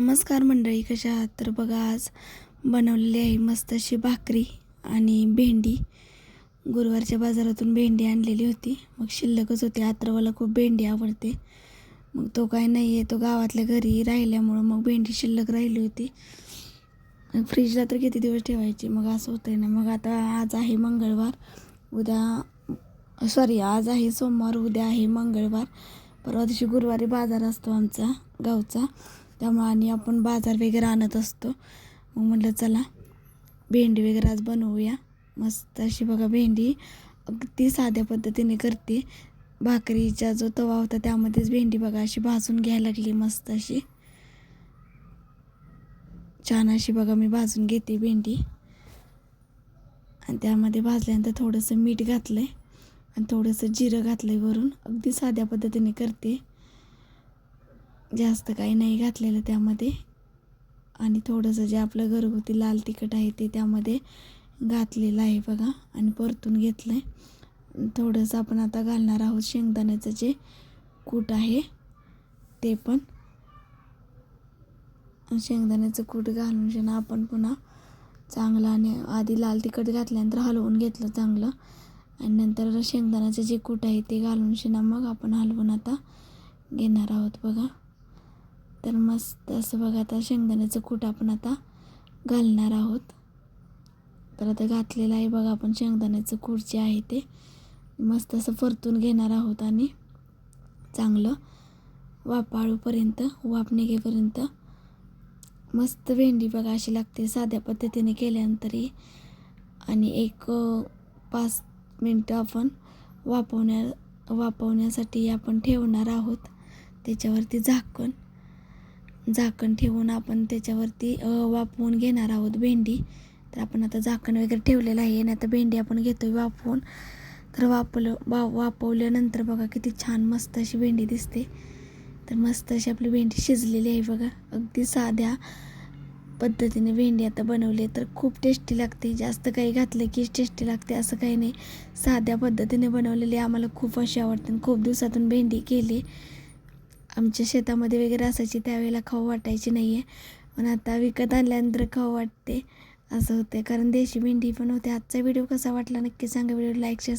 नमस्कार मंडळी कशा आहात? तर बघा आज बनवलेली आहे मस्त अशी भाकरी आणि भेंडी. गुरुवारच्या बाजारातून भेंडी आणलेली होती. मग शिल्लकच होती. आत्रवाला खूप भेंडी आवडते. मग तो काय नाही आहे तो गावातल्या घरी राहिल्यामुळं मग भेंडी शिल्लक राहिली होती. फ्रीजला तर किती दिवस ठेवायची? मग असं होतंय ना. मग आता आज आहे मंगळवार. उद्या सॉरी आज आहे सोमवार उद्या आहे मंगळवार. परवा दिवशी गुरुवारी बाजार असतो आमचा गावचा. त्यामुळं आणि आपण बाजार वगैरे आणत असतो. मग म्हटलं चला भेंडी वगैरे आज बनवूया. मस्त अशी बघा भेंडी अगदी साध्या पद्धतीने करते. भाकरीचा जो तवा होता त्यामध्येच भेंडी बघा अशी भाजून घ्यायला लागली मस्त अशी. छान अशी बघा मी भाजून घेते भेंडी. आणि त्यामध्ये भाजल्यानंतर थोडंसं मीठ घातलं आहे आणि थोडंसं जिरं घातलं आहे वरून. अगदी साध्या पद्धतीने करते. जास्त काही नाही घातलेलं त्यामध्ये. आणि थोडंसं जे आपलं घरगुती लाल तिखट आहे ते त्यामध्ये घातलेलं आहे बघा. आणि परतून घेतलं आहे थोडंसं आपण आता घालणार आहोत शेंगदाण्याचं जे कूट आहे ते पण. शेंगदाण्याचं कूट घालून शेणा आपण पुन्हा चांगलं आणि आधी लाल तिखट घातल्यानंतर हलवून घेतलं चांगलं. आणि नंतर शेंगदाण्याचं जे कूट आहे ते घालून शेणा मग आपण हलवून आता घेणार आहोत बघा. तर मस्त असं बघा आता शेंगदाण्याचं कूट आपण आता घालणार आहोत. तर आता घातलेलं आहे बघा आपण शेंगदाण्याचं कूट जे आहे ते. मस्त असं परतून घेणार आहोत आणि चांगलं वापाळूपर्यंत वाप निघेपर्यंत. मस्त भेंडी बघा अशी लागते साध्या पद्धतीने केल्यानंतरही. आणि एक पाच मिनटं आपण वापवण्या वापवण्यासाठी आपण ठेवणार आहोत. त्याच्यावरती झाकण. झाकण ठेवून आपण त्याच्यावरती वाफवून घेणार आहोत भेंडी. तर आपण आता झाकण वगैरे ठेवलेलं आहे. आणि आता भेंडी आपण घेतो वाफवून. तर वापलं वा वापवल्यानंतर बघा किती छान मस्त अशी भेंडी दिसते. तर मस्त अशी आपली भेंडी शिजलेली आहे बघा. अगदी साध्या पद्धतीने भेंडी आता बनवली तर खूप टेस्टी लागते. जास्त काही घातलं की टेस्टी लागते असं काही नाही. साध्या पद्धतीने बनवलेली आम्हाला खूप अशी आवडते खूप दिवसातून भेंडी केली. आमच्या शेतामध्ये वगैरे असायची त्यावेळेला खाऊ वाटायची नाही आहे पण आता विकत आणल्यानंतर खाऊ वाटते असं होतं कारण देशी भेंडी पण होते. आजचा व्हिडिओ कसा वाटला नक्की सांगा. Video like share